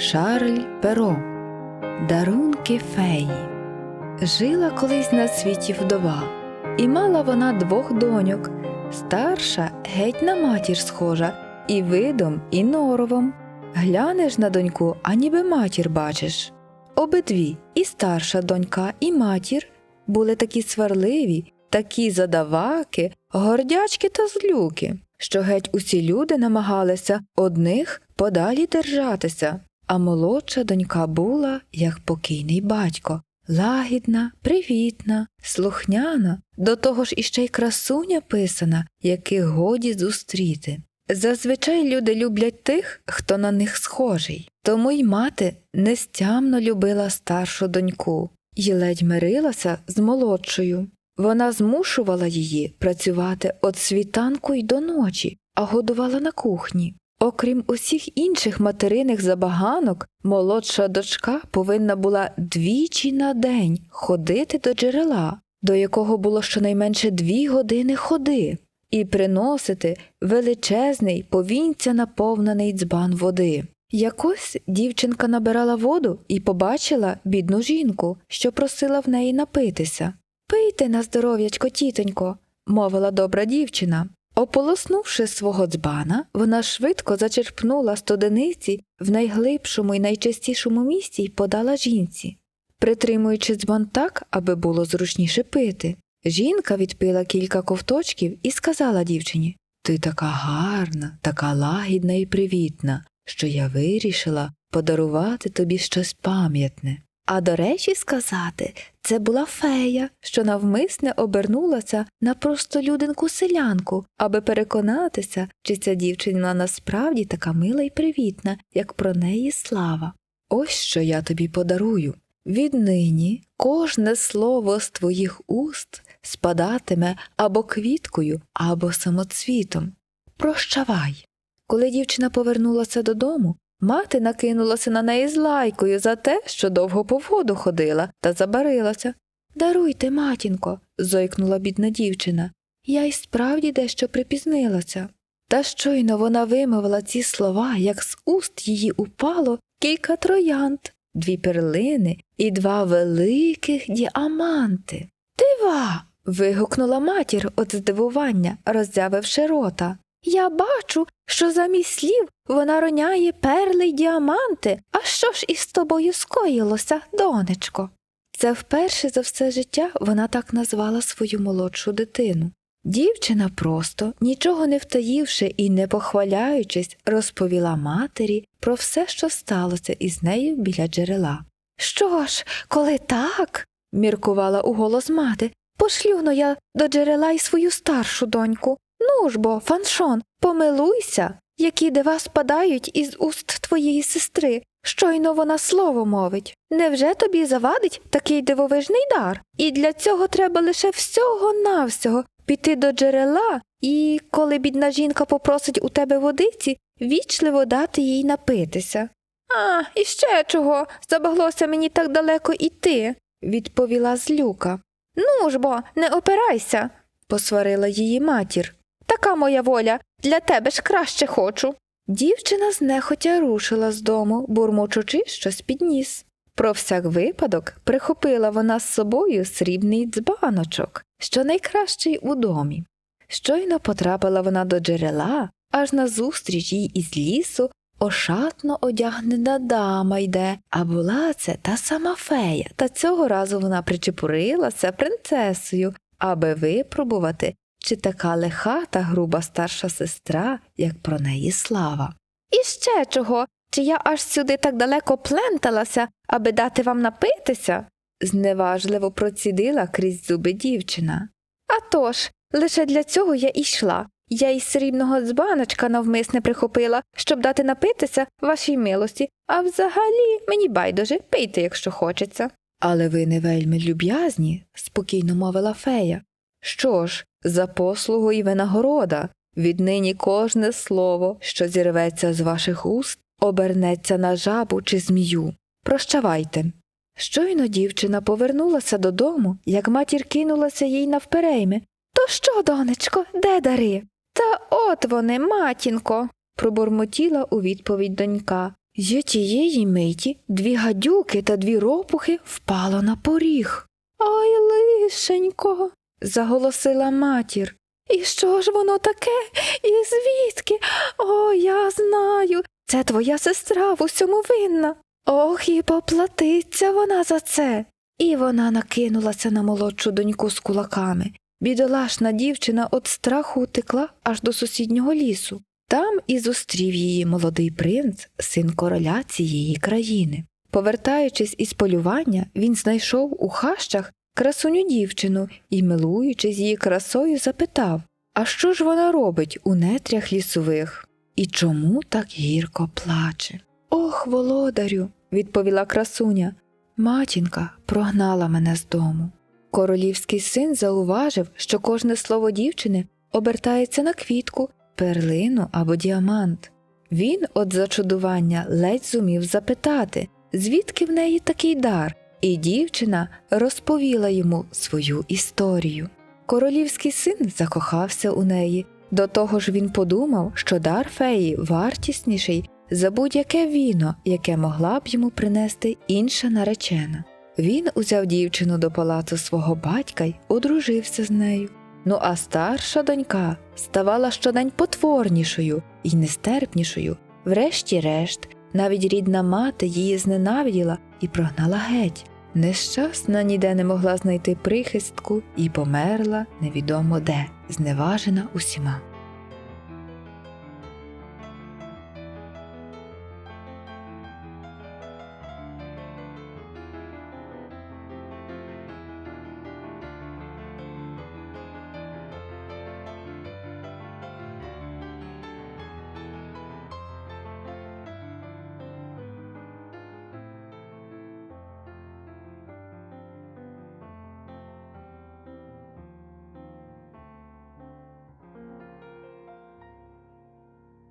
Шарль Перо Дарунки феї. Жила колись на світі вдова, і мала вона двох доньок. Старша геть на матір схожа, і видом, і норовом. Глянеш на доньку, а ніби матір бачиш. Обидві, і старша донька, і матір були такі сварливі, такі задаваки, гордячки та злюки, що геть усі люди намагалися одних подалі держатися, а молодша донька була, як покійний батько, лагідна, привітна, слухняна, до того ж іще й красуня писана, яких годі зустріти. Зазвичай люди люблять тих, хто на них схожий, тому й мати нестямно любила старшу доньку і ледь мирилася з молодшою. Вона змушувала її працювати від світанку й до ночі, а годувала на кухні. Окрім усіх інших материних забаганок, молодша дочка повинна була двічі на день ходити до джерела, до якого було щонайменше дві години ходи, і приносити величезний повінця наповнений дзбан води. Якось дівчинка набирала воду і побачила бідну жінку, що просила в неї напитися. Пийте на здоров'ячко, тітонько, мовила добра дівчина. Ополоснувши свого дзбана, вона швидко зачерпнула стодениці в найглибшому і найчистішому місці й подала жінці, притримуючи дзбан так, аби було зручніше пити. Жінка відпила кілька ковточків і сказала дівчині Ти така гарна, така лагідна і привітна, що я вирішила подарувати тобі щось пам'ятне. А до речі, сказати, це була фея, що навмисне обернулася на простолюдинку селянку, аби переконатися, чи ця дівчина насправді така мила і привітна, як про неї слава. Ось що я тобі подарую. Віднині кожне слово з твоїх уст спадатиме або квіткою, або самоцвітом. Прощавай. Коли дівчина повернулася додому, мати накинулася на неї з лайкою за те, що довго по воду ходила та забарилася. Даруйте, матінко, зойкнула бідна дівчина. Я й справді дещо припізнилася. Та щойно вона вимовила ці слова, як з уст її упало кілька троянд, дві перлини і два великих діаманти. Дива. вигукнула матір від здивування, роззявивши рота. Я бачу, що замість слів вона роняє перли й діаманти. А що ж із тобою скоїлося, донечко? Це вперше за все життя вона так назвала свою молодшу дитину. Дівчина просто, нічого не втаївши і не похваляючись, розповіла матері про все, що сталося із нею біля джерела. Що ж, коли так, міркувала уголос мати, пошлюну я до джерела й свою старшу доньку. Ну ж бо, фаншон, помилуйся, які дива спадають із уст твоєї сестри. Щойно вона слово мовить. Невже тобі завадить такий дивовижний дар? І для цього треба лише всього навсього піти до джерела і, коли бідна жінка попросить у тебе водиці, вічливо дати їй напитися. А, і ще чого? Забаглося мені так далеко іти, відповіла злюка. Ну ж бо, не опирайся, посварила її матір. Така моя воля, для тебе ж краще хочу. Дівчина знехотя рушила з дому, бурмочучи щось під ніс. Про всяк випадок прихопила вона з собою срібний дзбаночок, що найкращий у домі. Щойно потрапила вона до джерела, аж назустріч їй із лісу ошатно одягнена дама йде, а була це та сама фея, та цього разу вона причепурилася принцесою, аби випробувати, чи така лиха та груба старша сестра, як про неї слава. І ще чого? Чи я аж сюди так далеко пленталася, аби дати вам напитися? зневажливо процідила крізь зуби дівчина. «А тож, лише для цього я і йшла. Я із срібного дзбаночка навмисне прихопила, щоб дати напитися вашій милості, а взагалі мені байдуже, пийте, якщо хочеться. Але ви не вельми люб'язні, спокійно мовила фея. Що ж, за послугу і винагорода, віднині кожне слово, що зірветься з ваших уст, обернеться на жабу чи змію. Прощавайте. Щойно дівчина повернулася додому, як матір кинулася їй навперейми. То що, донечко, де дари? Та от вони, матінко, пробурмотіла у відповідь донька Й тієї миті дві гадюки та дві ропухи впало на поріг. Ой, лишенько. Заголосила матір. І що ж воно таке? І звідки? О, я знаю. Це твоя сестра в усьому винна. Ох, і поплатиться вона за це. І вона накинулася на молодшу доньку з кулаками. Бідолашна дівчина від страху утекла аж до сусіднього лісу. Там і зустрів її молодий принц, син короля цієї країни. Повертаючись із полювання, він знайшов у хащах красуню дівчину і, милуючись її красою, запитав А що ж вона робить у нетрях лісових? І чому так гірко плаче? Ох, володарю, відповіла красуня. Матінка прогнала мене з дому. Королівський син зауважив, що кожне слово дівчини обертається на квітку, перлину або діамант. Він от зачудування ледь зумів запитати, звідки в неї такий дар, і дівчина розповіла йому свою історію. Королівський син закохався у неї. До того ж він подумав, що дар феї вартісніший за будь-яке віно, яке могла б йому принести інша наречена. Він узяв дівчину до палацу свого батька й одружився з нею. Ну а старша донька ставала щодень потворнішою і нестерпнішою. Врешті-решт, навіть рідна мати її зненавиділа і прогнала геть. Нещасна ніде не могла знайти прихистку і померла невідомо де, зневажена усіма.